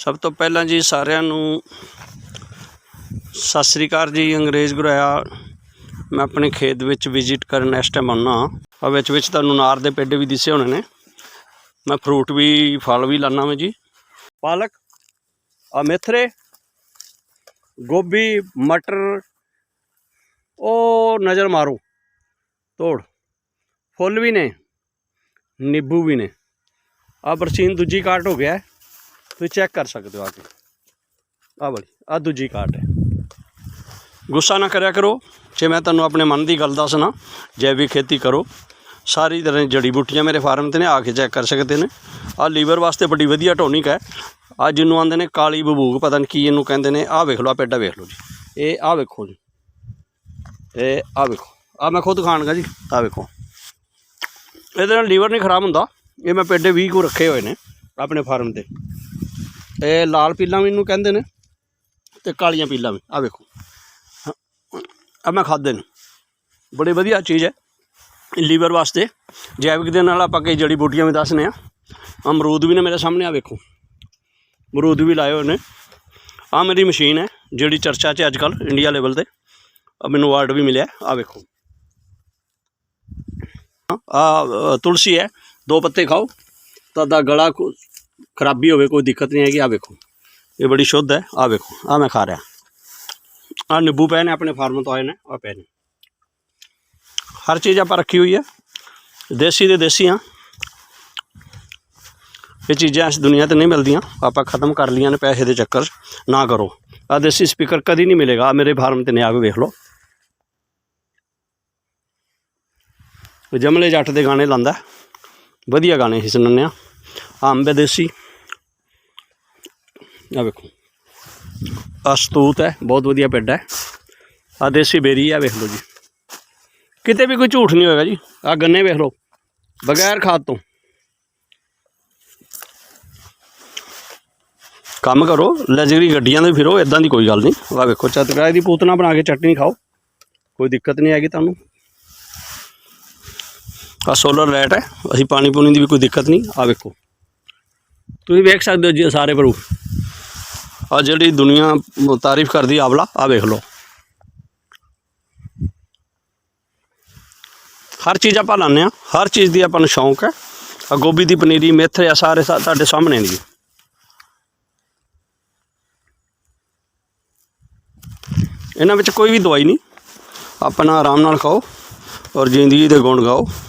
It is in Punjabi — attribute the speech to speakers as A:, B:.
A: ਸਭ ਤੋਂ ਪਹਿਲਾਂ ਜੀ ਸਾਰਿਆਂ ਨੂੰ ਸਤਿ ਸ੍ਰੀ ਅਕਾਲ ਜੀ, ਅੰਗਰੇਜ਼ ਗੁਰਾਇਆ। ਮੈਂ ਆਪਣੇ ਖੇਤ ਵਿੱਚ ਵਿਜ਼ਿਟ ਕਰਨ ਇਸ ਟਾਈਮ ਆਉਣਾ ਆ ਵਿੱਚ ਵਿੱਚ ਤੁਹਾਨੂੰ ਨਾਰ ਦੇ ਪੇਡੇ ਵੀ ਦਿਸੇ ਹੋਣੇ ਨੇ। ਮੈਂ ਫਰੂਟ ਵੀ, ਫਲ ਵੀ ਲਾਣਾ ਮੈਂ ਜੀ। ਪਾਲਕ ਆ ਮੇਥਰੇ, ਗੋਭੀ, ਮਟਰ, ਉਹ ਨਜ਼ਰ ਮਾਰੋ। ਤੋੜ। ਫੁੱਲ ਵੀ ਨੇ, ਨਿੰਬੂ ਵੀ ਨੇ। ਆ ਬਰਸੀਨ ਦੂਜੀ ਕਾਟ ਹੋ ਗਿਆ। ਤੁਸੀਂ ਚੈੱਕ ਕਰ ਸਕਦੇ ਹੋ ਆ ਕੇ। ਆ ਵਾਲੀ ਆ ਦੂਜੀ ਕਾਟ ਹੈ। ਗੁੱਸਾ ਨਾ ਕਰਿਆ ਕਰੋ। ਜੇ ਮੈਂ ਤੁਹਾਨੂੰ ਆਪਣੇ ਮਨ ਦੀ ਗੱਲ ਦੱਸਣਾ, ਜੈਵਿਕ ਖੇਤੀ ਕਰੋ। ਸਾਰੀ ਤਰ੍ਹਾਂ ਦੀ ਜੜੀ ਬੂਟੀਆਂ ਮੇਰੇ ਫਾਰਮ ਤੇ ਨੇ, ਆ ਕੇ ਚੈੱਕ ਕਰ ਸਕਦੇ ਨੇ। ਆ ਲੀਵਰ ਵਾਸਤੇ ਬੜੀ ਵਧੀਆ ਟੋਨਿਕ ਹੈ। ਆ ਜਿਹਨੂੰ ਆਂਦੇ ਨੇ ਕਾਲੀ ਬਬੂਕ ਪਤਾ ਨਹੀਂ ਕੀ ਇਹਨੂੰ ਕਹਿੰਦੇ ਨੇ। ਆ ਵੇਖ ਲਓ ਆ ਪੇਡਾ ਵੇਖ ਲਓ ਜੀ। ਇਹ ਆ ਵੇਖੋ ਜੀ। ਇਹ ਆ ਵੇਖੋ। ਆ ਮੈਂ ਖੁਦ ਖਾਣਗਾ ਜੀ। ਆ ਵੇਖੋ। ਇਹਦੇ ਨਾਲ ਲੀਵਰ ਨਹੀਂ ਖਰਾਬ ਹੁੰਦਾ। ਇਹ ਮੈਂ ਪੇਡੇ 20 ਕੋ ਰੱਖੇ ਹੋਏ ਨੇ ਆਪਣੇ ਫਾਰਮ ਤੇ। ਇਹ ਲਾਲ ਪੀਲਾਂ ਵੀ ਇਹਨੂੰ ਕਹਿੰਦੇ ਨੇ ਤੇ ਕਾਲੀਆਂ ਪੀਲਾਂ ਵੀ। ਆ ਵੇਖੋ। ਆ ਮੈਂ ਖਾਦੇ ਨੇ। ਬੜੀ ਵਧੀਆ ਚੀਜ਼ ਹੈ। ਲੀਵਰ ਵਾਸਤੇ। ਜੈਵਿਕ ਦੇ ਨਾਲ ਆਪਾਂ ਕਈ ਜੜੀ ਬੂਟੀਆਂ ਵੀ ਦੱਸਨੇ ਆ ਅਮਰੂਦ ਵੀ ਨੇ ਮੇਰੇ ਸਾਹਮਣੇ ਆ ਵੇਖੋ। ਅਮਰੂਦ ਵੀ ਲਾਏ ਹੋਏ ਨੇ। ਆ ਮੇਰੀ ਮਸ਼ੀਨ ਹੈ, ਜਿਹੜੀ ਚਰਚਾ 'ਚ ਅੱਜ ਕੱਲ ਇੰਡੀਆ ਲੈਵਲ ਤੇ। ਆ ਮੈਨੂੰ ਅਵਾਰਡ ਵੀ ਮਿਲਿਆ। ਆ ਵੇਖੋ। ਆ ਤੁਲਸੀ ਹੈ। ਦੋ ਪੱਤੇ ਖਾਓ। ਤਾਂ ਦਾ ਗਲਾ ਕੋ ਖਰਾਬੀ ਹੋਵੇ, ਕੋਈ ਦਿੱਕਤ ਨਹੀਂ ਹੈਗੀ ਆ ਵੇਖੋ। ਇਹ ਬੜੀ ਸ਼ੁੱਧ ਹੈ ਆ ਵੇਖੋ ਆ ਮੈਂ ਖਾ ਰਿਹਾ। ਆ ਨਿੰਬੂ ਪਏ ਨੇ, ਆਪਣੇ ਫਾਰਮ ਤੋਂ ਆਏ ਨੇ ਆ ਪਏ ਨੇ। ਹਰ ਚੀਜ਼ ਆਪਾਂ ਰੱਖੀ ਹੋਈ ਹੈ, ਦੇਸੀ ਦੇ ਦੇਸੀ ਆ। ਇਹ ਚੀਜ਼ਾਂ ਇਸ ਦੁਨੀਆ ਤੇ ਨਹੀਂ ਮਿਲਦੀਆਂ, ਆਪਾਂ ਖਤਮ ਕਰ ਲੀਆਂ ਨੇ ਪੈਸੇ ਦੇ ਚੱਕਰ 'ਚ। ਨਾ ਕਰੋ। ਆ ਦੇਸੀ ਸਪੀਕਰ ਕਦੀ ਨਹੀਂ ਮਿਲੇਗਾ, ਆਹ ਮੇਰੇ ਫਾਰਮ ਤੇ ਨੇ ਆ ਕੇ ਵੇਖ ਲਓ। ਜਮਲੇ ਜੱਟ ਦੇ ਗਾਣੇ ਲਾਂਦਾ, ਵਧੀਆ ਗਾਣੇ ਸੀ ਸੁਣਨੇ ਆ। ਅੰਬ ਹੈ ਦੇਸੀ। ਆ ਵੇਖੋ। ਅਸਤੂਤ ਹੈ, ਬਹੁਤ ਵਧੀਆ ਪੇਡਾ ਹੈ। ਆ ਦੇਸੀ ਬੇਰੀ ਆ ਵੇਖ ਲਓ ਜੀ। ਕਿਤੇ ਵੀ ਕੋਈ ਝੂਠ ਨਹੀਂ ਹੋਏਗਾ ਜੀ। ਆ ਗੰਨੇ ਵੇਖ ਲਓ, ਬਗੈਰ ਖਾਦ ਤੋਂ। ਕੰਮ ਕਰੋ ਲਗਜ਼ਰੀ ਗੱਡੀਆਂ ਦੇ ਫਿਰੋ ਇਦਾਂ ਦੀ ਕੋਈ ਗੱਲ ਨਹੀਂ। ਆ ਵੇਖੋ ਚਤਕਰਾਏ ਦੀ ਪੂਤਨਾ ਬਣਾ ਕੇ ਚਟਨੀ ਖਾਓ। ਕੋਈ ਦਿੱਕਤ ਨਹੀਂ ਆਏਗੀ ਤੁਹਾਨੂੰ। ਆ ਸੋਲਰ ਲਾਈਟ ਹੈ, ਅਸੀਂ ਪਾਣੀ ਪੂਣੀ ਦੀ ਵੀ ਕੋਈ ਦਿੱਕਤ ਨਹੀਂ। ਆ ਵੇਖੋ। ਤੁਸੀਂ ਵੇਖ ਸਕਦੇ ਹੋ ਜੀ ਸਾਰੇ ਪ੍ਰੂਫ। ਆ ਜਿਹੜੀ ਦੁਨੀਆ ਤਾਰੀਫ ਕਰਦੀ ਆਵਲਾ ਆ ਵੇਖ ਲਓ। ਹਰ ਚੀਜ਼ ਆਪਾਂ ਲਾਉਂਦੇ ਆ ਹਰ ਚੀਜ਼ ਦੀ ਆਪਾਂ ਨੂੰ ਸ਼ੌਂਕ ਹੈ। ਆ ਗੋਭੀ ਦੀ ਪਨੀਰੀ, ਮੇਥੇ ਆ, ਸਾਰੇ ਤੁਹਾਡੇ ਸਾਹਮਣੇ ਨੇ ਜੀ। ਇਹਨਾਂ ਵਿੱਚ ਕੋਈ ਵੀ ਦਵਾਈ ਨਹੀਂ। ਆਪਣਾ ਆਰਾਮ ਨਾਲ ਖਾਓ ਔਰ ਜ਼ਿੰਦਗੀ ਦੇ ਗੁਣ ਗਾਓ।